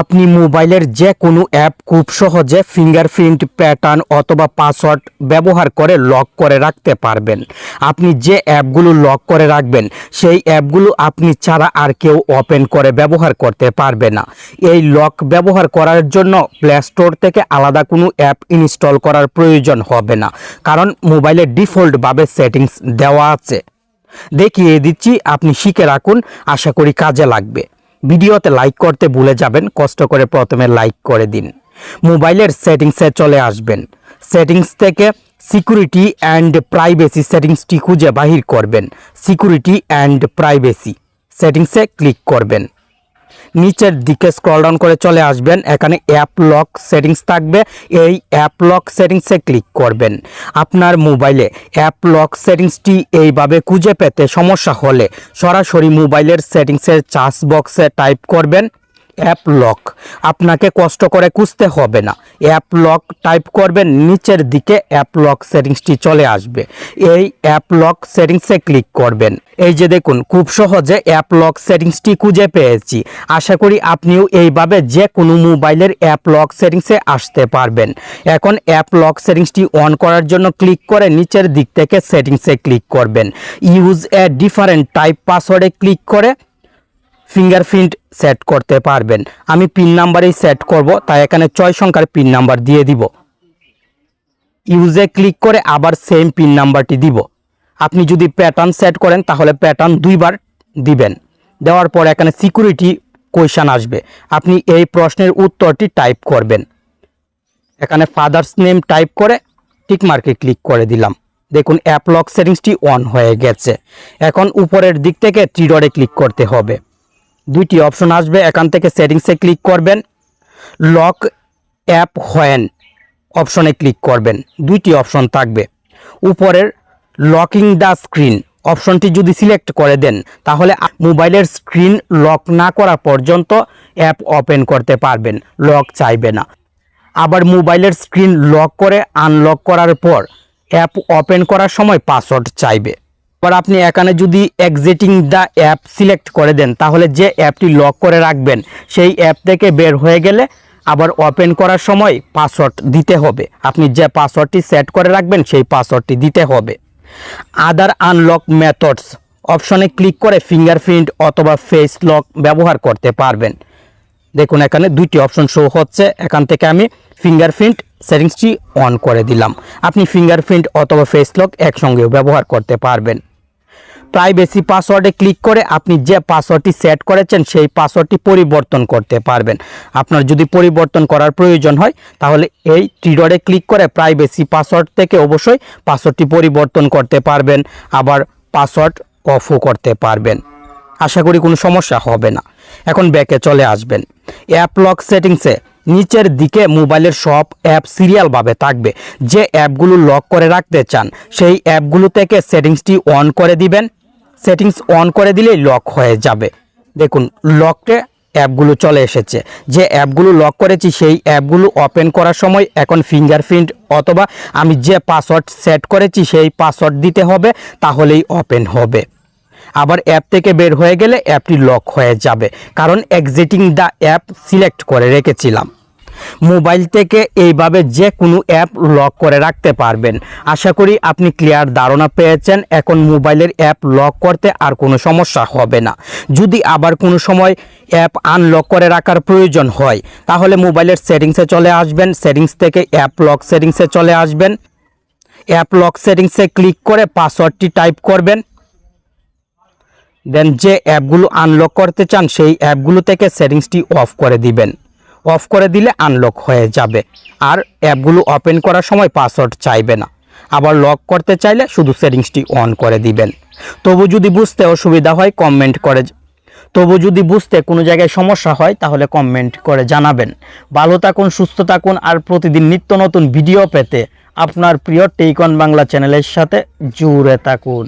আপনি মোবাইলের যে কোনো অ্যাপ খুব সহজে ফিঙ্গারপ্রিন্ট প্যাটার্ন অথবা পাসওয়ার্ড ব্যবহার করে লক করে রাখতে পারবেন। আপনি যে অ্যাপগুলো লক করে রাখবেন, সেই অ্যাপগুলো আপনি ছাড়া আর কেউ ওপেন করে ব্যবহার করতে পারবে না। এই লক ব্যবহার করার জন্য প্লে স্টোর থেকে আলাদা কোনো অ্যাপ ইনস্টল করার প্রয়োজন হবে না, কারণ মোবাইলে ডিফল্টভাবে সেটিংস দেওয়া আছে। দেখিয়ে দিচ্ছি, আপনি শিখে রাখুন, আশা করি কাজে লাগবে। ভিডিওতে লাইক করতে ভুলে যাবেন, কষ্ট করে প্রথমে লাইক করে দিন। মোবাইলের সেটিংসে চলে আসবেন। সেটিংস থেকে সিকিউরিটি অ্যান্ড প্রাইভেসি সেটিংসটি খুঁজে বাহির করবেন। সিকিউরিটি অ্যান্ড প্রাইভেসি সেটিংসে ক্লিক করবেন। নিচের দিকে স্ক্রল ডাউন করে চলে আসবেন। এখানে অ্যাপ লক সেটিংস থাকবে। এই অ্যাপ লক সেটিংসে ক্লিক করবেন। আপনার মোবাইলে অ্যাপ লক সেটিংসটি এইভাবে খুঁজে পেতে সমস্যা হলে সরাসরি মোবাইলের সেটিংসের চার্জ বক্সে টাইপ করবেন। অ্যাপ লক আপনাকে কষ্ট করে খুঁজতে হবে না। অ্যাপ লক টাইপ করবেন, নিচের দিকে অ্যাপ লক সেটিংসটি চলে আসবে। এই অ্যাপ লক সেটিংসে ক্লিক করবেন। এই যে দেখুন, খুব সহজে অ্যাপ লক সেটিংসটি খুঁজে পেয়েছি। আশা করি আপনিও এইভাবে যে কোনো মোবাইলের অ্যাপ লক সেটিংসে আসতে পারবেন। এখন অ্যাপ লক সেটিংসটি অন করার জন্য ক্লিক করে নিচের দিক থেকে সেটিংসে ক্লিক করবেন। ইউজ এ ডিফারেন্ট টাইপ পাসওয়ার্ডে ক্লিক করে ফিঙ্গারপ্রিন্ট সেট করতে পারবেন। আমি পিন নাম্বারেই সেট করব, তাই এখানে ছয় সংখ্যার পিন নাম্বার দিয়ে দিব। ইউজে ক্লিক করে আবার সেম পিন নাম্বারটি দিব। আপনি যদি প্যাটার্ন সেট করেন, তাহলে প্যাটার্ন দুইবার দিবেন। দেওয়ার পর এখানে সিকিউরিটি কোয়েশন আসবে। আপনি এই প্রশ্নের উত্তরটি টাইপ করবেন। এখানে ফাদার্স নেম টাইপ করে টিক মার্কে ক্লিক করে দিলাম। দেখুন, অ্যাপ লক সেটিংসটি অন হয়ে গেছে। এখন উপরের দিক থেকে ট্রিডরে ক্লিক করতে হবে। দুইটি অপশন আসবে, এখান থেকে সেটিংসে ক্লিক করবেন। লক অ্যাপ হোয়েন অপশনে ক্লিক করবেন, দুইটি অপশন থাকবে। উপরের লকিং দ্য স্ক্রিন অপশনটি যদি সিলেক্ট করে দেন, তাহলে মোবাইলের স্ক্রিন লক না করা পর্যন্ত অ্যাপ ওপেন করতে পারবেন, লক চাইবে না। আবার মোবাইলের স্ক্রিন লক করে আনলক করার পর অ্যাপ ওপেন করার সময় পাসওয়ার্ড চাইবে। এবার আপনি এখানে যদি এক্সিটিং দ্য অ্যাপ সিলেক্ট করে দেন, তাহলে যে অ্যাপটি লক করে রাখবেন, সেই অ্যাপ থেকে বের হয়ে গেলে আবার ওপেন করার সময় পাসওয়ার্ড দিতে হবে। আপনি যে পাসওয়ার্ডটি সেট করে রাখবেন, সেই পাসওয়ার্ডটি দিতে হবে। আদার আনলক মেথডস অপশনে ক্লিক করে ফিঙ্গারপ্রিন্ট অথবা ফেস লক ব্যবহার করতে পারবেন। দেখুন এখানে দুইটি অপশন শো হচ্ছে। এখান থেকে আমি ফিঙ্গারপ্রিন্ট সেটিংসটি অন করে দিলাম। আপনি ফিঙ্গারপ্রিন্ট অথবা ফেস লক একসঙ্গেও ব্যবহার করতে পারবেন। প্রাইভেসি পাসওয়ার্ডে ক্লিক করে আপনি যে পাসওয়ার্ডটি সেট করেছেন সেই পাসওয়ার্ডটি পরিবর্তন করতে পারবেন। আপনার যদি পরিবর্তন করার প্রয়োজন হয়, তাহলে এই ট্রিডরে ক্লিক করে প্রাইভেসি পাসওয়ার্ড থেকে অবশ্যই পাসওয়ার্ডটি পরিবর্তন করতে পারবেন, আবার পাসওয়ার্ড অফও করতে পারবেন। আশা করি কোনো সমস্যা হবে না। এখন ব্যাকে চলে আসবেন। অ্যাপ লক সেটিংসে নিচের দিকে মোবাইলের সব অ্যাপ সিরিয়ালভাবে থাকবে। যে অ্যাপগুলো লক করে রাখতে চান, সেই অ্যাপগুলো থেকে সেটিংসটি অন করে দিবেন। সেটিংস অন করে দিলেই লক হয়ে যাবে। দেখুন লকটে অ্যাপগুলো চলে এসেছে। যে অ্যাপগুলো লক করেছি, সেই অ্যাপগুলো ওপেন করার সময় এখন ফিঙ্গারপ্রিন্ট অথবা আমি যে পাসওয়ার্ড সেট করেছি, সেই পাসওয়ার্ড দিতে হবে, তাহলেই ওপেন হবে। আবার অ্যাপ থেকে বের হয়ে গেলে অ্যাপটি লক হয়ে যাবে। কারণ এক্সিটিং দ্য অ্যাপ সিলেক্ট করে রেখেছিলাম। মোবাইল থেকে এইভাবে যে কোনো অ্যাপ লক করে রাখতে পারবেন। আশা করি আপনি ক্লিয়ার ধারণা পেয়েছেন, এখন মোবাইলের অ্যাপ লক করতে আর কোনো সমস্যা হবে না। যদি আবার কোনো সময় অ্যাপ আনলক করে রাখার প্রয়োজন হয়, তাহলে মোবাইলের সেটিংসে চলে আসবেন, সেটিংস থেকে অ্যাপ লক সেটিংসে চলে আসবেন। অ্যাপ লক সেটিংসে ক্লিক করে পাসওয়ার্ডটি টাইপ করবেন। দেন যে অ্যাপগুলো আনলক করতে চান, সেই অ্যাপগুলো থেকে সেটিংসটি অফ করে দিবেন। অফ করে দিলে আনলক হয়ে যাবে। আর অ্যাপগুলো ওপেন করার সময় পাসওয়ার্ড চাইবে না। আবার লক করতে চাইলে শুধু সেটিংসটি অন করে দিবেন। তবু যদি বুঝতে অসুবিধা হয়, কমেন্ট করে তবু যদি বুঝতে কোনো জায়গায় সমস্যা হয়, তাহলে কমেন্ট করে জানাবেন। ভালো থাকুন, সুস্থ থাকুন, আর প্রতিদিন নিত্য নতুন ভিডিও পেতে আপনার প্রিয় টেইকন বাংলা চ্যানেলের সাথে জুড়ে থাকুন।